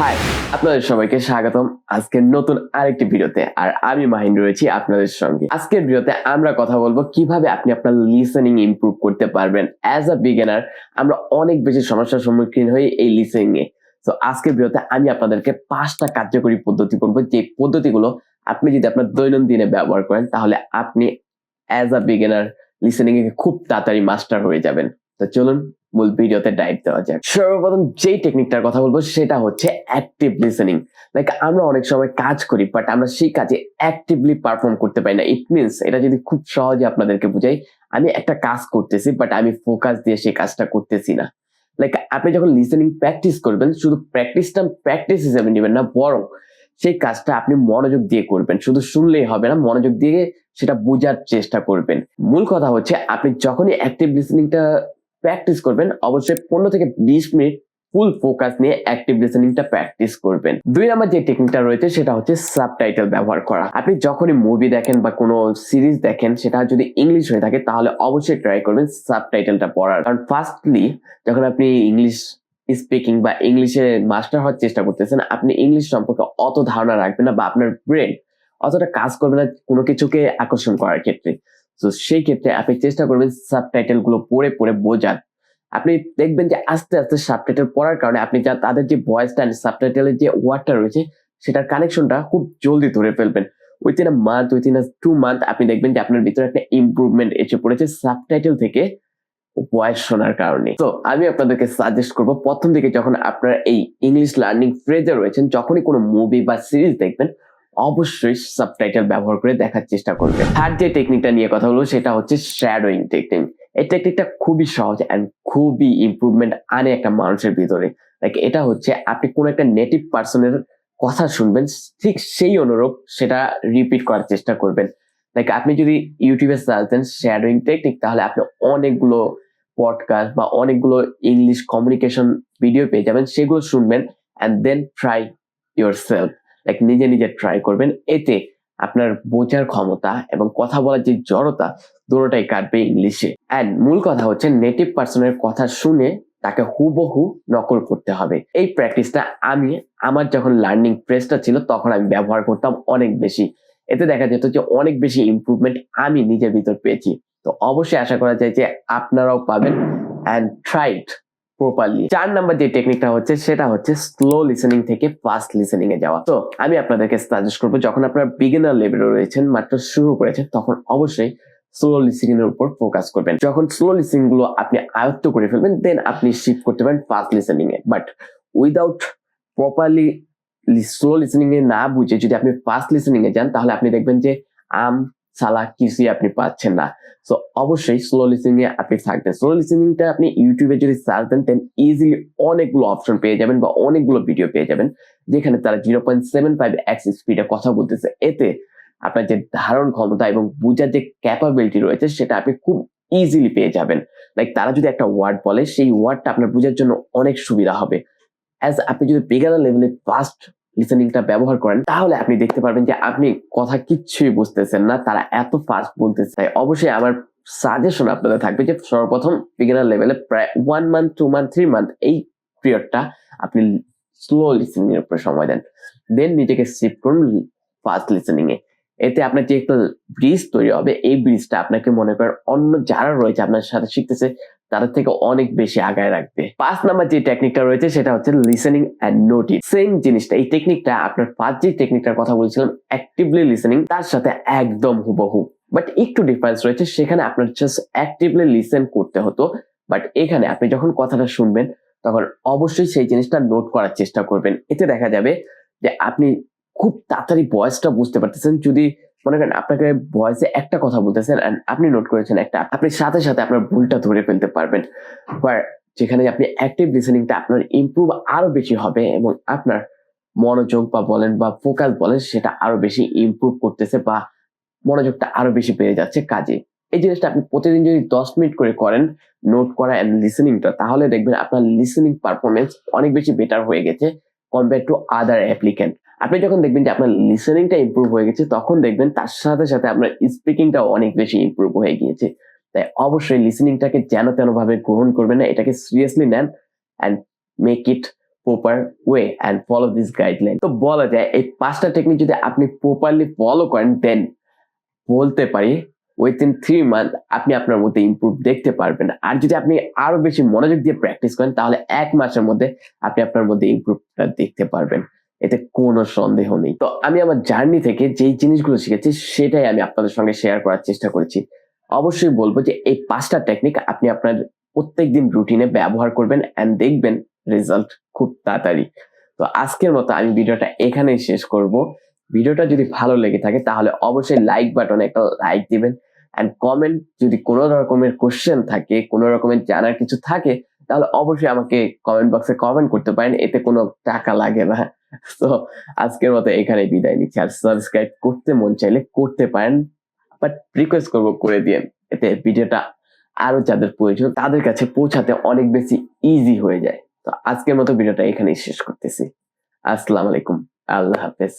High আপনাদের সবাইকে স্বাগতম আজকের নতুন আরেকটি ভিডিওতে, আর আমি মাহিন রয়েছি আপনাদের সঙ্গে। আজকের ভিডিওতে আমরা কথা বলব কীভাবে আপনি আপনার লিসেনিং ইমপ্রুভ করতে পারবেন। অ্যাজ আ বিগিনার আমরা অনেক বেশি সমস্যার সম্মুখীন হই এই লিসেনিং এ। তো আজকের ভিডিওতে আমি আপনাদেরকে পাঁচটা কার্যকরী পদ্ধতি বলব যে পদ্ধতিগুলো আপনি যদি আপনার দৈনন্দিনে ব্যবহার করেন, তাহলে আপনি অ্যাজ আ বিগিনার লিসেনিং এ খুব তাড়াতাড়ি মাস্টার হয়ে যাবেন। তো চলুন মূল ভিডিওতে ডাইভ দেওয়া যাক। সর্বপ্রথম যেই টেকনিকটার কথা বলব সেটা হচ্ছে অ্যাক্টিভ লিসেনিং লাইক আমরা অনেক সময় কাজ করি বাট আমরা সেই কাজে অ্যাক্টিভলি পারফর্ম করতে পারি না। ইট মিনস এটা যদি খুব সহজে আপনাদেরকে বুঝাই, আমি একটা কাজ করতেছি বাট আমি ফোকাস দিয়ে সেই কাজটা করতেছি না। লাইক আপনি যখন লিসেনিং প্র্যাকটিস করবেন, শুধু প্র্যাকটিসটা প্র্যাকটিস হিসেবে নেবেন না, বরং সেই কাজটা আপনি মনোযোগ দিয়ে করবেন। শুধু শুনলেই হবে না, মনোযোগ দিয়ে সেটা বোঝার চেষ্টা করবেন। মূল কথা হচ্ছে, আপনি যখনই অ্যাক্টিভ লিসেনিংটা প্র্যাকটিস করবেন, অবশ্যই পনেরো থেকে বিশ মিনিট ফুল ফোকাস নিয়ে অ্যাক্টিভ লিসেনিংটা প্র্যাকটিস করবেন। দুই নাম্বার যে টেকনিকটা রয়েছে, সেটা হচ্ছে সাবটাইটেল ব্যবহার করা। আপনি যখনই মুভি দেখেন বা কোনো সিরিজ দেখেন, সেটা যদি ইংলিশ হয়ে থাকে, তাহলে অবশ্যই ট্রাই করবেন সাবটাইটেলটা পড়ার। কারণ ফার্স্টলি যখন আপনি ইংলিশ স্পিকিং বা ইংলিশে মাস্টার হওয়ার চেষ্টা করতেছেন, আপনি ইংলিশ সম্পর্কে অত ধারণা রাখবেন না বা আপনার ব্রেন অতটা কাজ করবে না কোনো কিছুকে আকর্ষণ করার ক্ষেত্রে। তো সেই ক্ষেত্রে আপনি চেষ্টা করবেন সাবটাইটেলগুলো পড়ে পড়ে বোঝার। আপনি দেখবেন যে আস্তে আস্তে সাবটাইটেল পড়ার কারণে আপনি যা তাদের যে ভয়েসটা সাবটাইটেলের যে ওয়ার্ডটা রয়েছে, সেটার কানেকশনটা খুব জলদি ধরে ফেলবেন। Within a month within a two month আপনি দেখবেন যে আপনার ভিতরে একটা ইমপ্রুভমেন্ট এসে পড়েছে সাবটাইটেল থেকে ভয়েস শোনার কারণে। তো আমি আপনাদেরকে সাজেস্ট করব, প্রথম দিকে যখন আপনারা এই ইংলিশ লার্নিং ফ্রেজে রয়েছেন, যখনই কোনো মুভি বা সিরিজ দেখবেন অবশ্যই সাবটাইটেল ব্যবহার করে দেখার চেষ্টা করবেন থার্ড যে টেকনিকটা নিয়ে কথা বলব, সেটা হচ্ছে শ্যাডোয়িং টেকনিক এই টেকনিকটা খুবই সহজ অ্যান্ড খুবই ইমপ্রুভমেন্ট আনে একটা মানুষের ভিতরে। লাইক এটা হচ্ছে আপনি কোনো একটা নেটিভ পার্সনের কথা শুনবেন, ঠিক সেই অনুরূপ সেটা রিপিট করার চেষ্টা করবেন। লাইক আপনি যদি ইউটিউবে সার্চ দেন শ্যাডোয়িং টেকনিক তাহলে আপনি অনেকগুলো পডকাস্ট বা অনেকগুলো ইংলিশ কমিউনিকেশন ভিডিও পেয়ে যাবেন, সেগুলো শুনবেন and then try your self নিজে নিজে ট্রাই করবেন। এতে আপনার বোঝার ক্ষমতা এবং কথা বলার যে জড়তা, দুটোটাই কাটবে ইংলিশে অ্যান্ড মূল কথা হচ্ছে নেটিভ পার্সনের কথা শুনে তাকে হুবহু নকল করতে হবে। এই প্র্যাকটিসটা আমি আমার যখন লার্নিং প্রেসটা ছিল, তখন আমি ব্যবহার করতাম অনেক বেশি। এতে দেখা যেত যে, অনেক বেশি ইমপ্রুভমেন্ট আমি নিজের ভিতর পেয়েছি। তো অবশ্যই আশা করা যায় যে, আপনারাও পাবেন। অ্যান্ড ট্রাইড প্রপারলি চার নাম্বার যে টেকনিকটা হচ্ছে, সেটা হচ্ছে স্লো লিসেনিং থেকে ফাস্ট লিসেনিং এ যাওয়া। তো, আমি আপনাদেরকে সাজেস্ট করব, যখন আপনারা বিগিনার লেভেলে রয়েছেন, মাত্র শুরু করেছেন, তখন অবশ্যই স্লো লিসেনিং এর উপর ফোকাস করবেন। যখন স্লো লিসেনিংগুলো আপনি আয়ত্ত করে ফেলবেন দেন আপনি শিফট করতে পারেন fast listening A but without properly slow listening এ না বুঝে যদি আপনি ফাস্ট লিসেনিং এ যান, তাহলে আপনি দেখবেন যে, আম সালা কিছুই আপনি পাচ্ছেন না। সো অবশ্যই স্লো লিসেনিং এ আপনি থাকবেন। স্লো লিসেনিংটা আপনি ইউটিউবে যদি সার্চ দেন দেন ইজিলি অনেকগুলো অপশন পেয়ে যাবেন বা অনেকগুলো ভিডিও পেয়ে যাবেন, যেখানে তারা zero point seven five x স্পিডে কথা বলতেছে। এতে আপনার যে ধারণ ক্ষমতা এবং বোঝার যে ক্যাপাবিলিটি রয়েছে, সেটা আপনি খুব ইজিলি পেয়ে যাবেন। লাইক তারা যদি একটা ওয়ার্ড বলে, সেই ওয়ার্ডটা আপনার বোঝার জন্য অনেক সুবিধা হবে। অ্যাজ আপনি যদি বিজ্ঞানের লেভেলে ফাস্ট লিসেনিংটা ব্যবহার করেন, তাহলে আপনি দেখতে পারবেন যে আপনি কথা কিচ্ছুই বুঝতেছেন না, তারা এত ফাস্ট বলতেছে। তাই অবশ্যই আমার সাজেশন আপনাদের থাকবে যে সর্বপ্রথম বিগিনার লেভেলে প্রায় one month two month three month এই পিরিয়ডটা আপনি স্লো লিসেনিং এর উপরে সময় দেন। দেন নিজেকে শিফট করুন ফাস্ট লিসেনিং এ এতে আপনার যে একটা ব্রিজ তৈরি হবে, এই ব্রিজটা আপনাকে মনে করেন অন্য যারা রয়েছে আপনার সাথে শিখতেছে তাদের থেকে অনেক বেশি আগায় রাখবে। পাঁচ নাম্বার যে টেকনিকটা রয়েছে, সেটা হচ্ছে লিসেনিং অ্যান্ড নোটিস সেম জিনিসটা, এই টেকনিকটা আপনার পাঁচ যে টেকনিকটার কথা বলছিলাম অ্যাক্টিভলি লিসেনিং তার সাথে একদম হুবহু। বাট একটু ডিফারেন্স রয়েছে, সেখানে আপনার জাস্ট অ্যাক্টিভলি লিসেন করতে হতো। বাট এখানে আপনি যখন কথাটা শুনবেন, তখন অবশ্যই সেই জিনিসটা নোট করার চেষ্টা করবেন। এতে দেখা যাবে যে আপনি খুব তাড়াতাড়ি ভয়েসটা বুঝতে পারতেছেন। যদি মনে করেন আপনাকে ভয়েসে একটা কথা বলতেছেন and আপনি নোট করেছেন একটা, আপনি সাথে সাথে আপনার ভুলটা ধরে ফেলতে পারবেন। যেখানে আপনি অ্যাক্টিভ লিসেনিংটা আপনার ইমপ্রুভ আরও বেশি হবে এবং আপনার মনোযোগ বা বলেন বা ফোকাস বলেন সেটা আরও বেশি ইমপ্রুভ করতেছে বা মনোযোগটা আরও বেশি বেড়ে যাচ্ছে কাজে। এই জিনিসটা আপনি প্রতিদিন যদি দশ মিনিট করে করেন নোট করা অ্যান্ড লিসেনিংটা তাহলে দেখবেন আপনার লিসেনিং পারফরমেন্স অনেক বেশি বেটার হয়ে গেছে কম্পেয়ার টু আদার অ্যাপ্লিক্যান্ট আপনি যখন দেখবেন যে আপনার লিসেনিংটা ইমপ্রুভ হয়ে গেছে, তখন দেখবেন তার সাথে সাথে আপনার স্পিকিংটাও অনেক বেশি ইমপ্রুভ হয়ে গিয়েছে। তাই অবশ্যই লিসেনিংটাকে যেন তেন ভাবে গ্রহণ করবেন না, এটাকে সিরিয়াসলি নেন and make it proper way and follow this guideline তো বলা যায়, এই পাঁচটা টেকনিক যদি আপনি প্রপারলি ফলো করেন দেন বলতে পারি উইথিন থ্রি মান্থ আপনি আপনার মধ্যে ইমপ্রুভ দেখতে পারবেন। আর যদি আপনি আরও বেশি মনোযোগ দিয়ে প্র্যাকটিস করেন, তাহলে এক মাসের মধ্যে আপনি আপনার মধ্যে ইমপ্রুভটা দেখতে পারবেন। এতে কোনো সন্দেহ নেই। তো আমি আমার জার্নি থেকে যেই জিনিসগুলো শিখেছি, সেটাই আমি আপনাদের সঙ্গে শেয়ার করার চেষ্টা করেছি। অবশ্যই বলব যে এই পাঁচটা টেকনিক আপনি আপনার প্রত্যেকদিন রুটিনে ব্যবহার করবেন অ্যান্ড দেখবেন রেজাল্ট খুব তাড়াতাড়ি। তো আজকের মতো আমি ভিডিওটা এখানেই শেষ করব। ভিডিওটা যদি ভালো লেগে থাকে, তাহলে অবশ্যই লাইক বাটনে একটা লাইক দিবেন অ্যান্ড কমেন্ট যদি কোনো রকমের কোশ্চেন থাকে, কোনো রকমের জানার কিছু থাকে তাহলে অবশ্যই আমাকে কমেন্ট বক্সে কমেন্ট করতে পারেন, এতে কোনো টাকা লাগে না। তো আজকের মতো এখানে বিদায় নিচ্ছি। আর সাবস্ক্রাইব করতে মন চাইলে করতে পারেন বাট রিকোয়েস্ট করব করে দিন এতে ভিডিওটা আরও যাদের প্রয়োজন, তাদের কাছে পৌঁছাতে অনেক বেশি ইজি হয়ে যায়। তো আজকের মতো ভিডিওটা এখানেই শেষ করতেছি। আসসালামু আলাইকুম। আল্লাহ হাফেজ।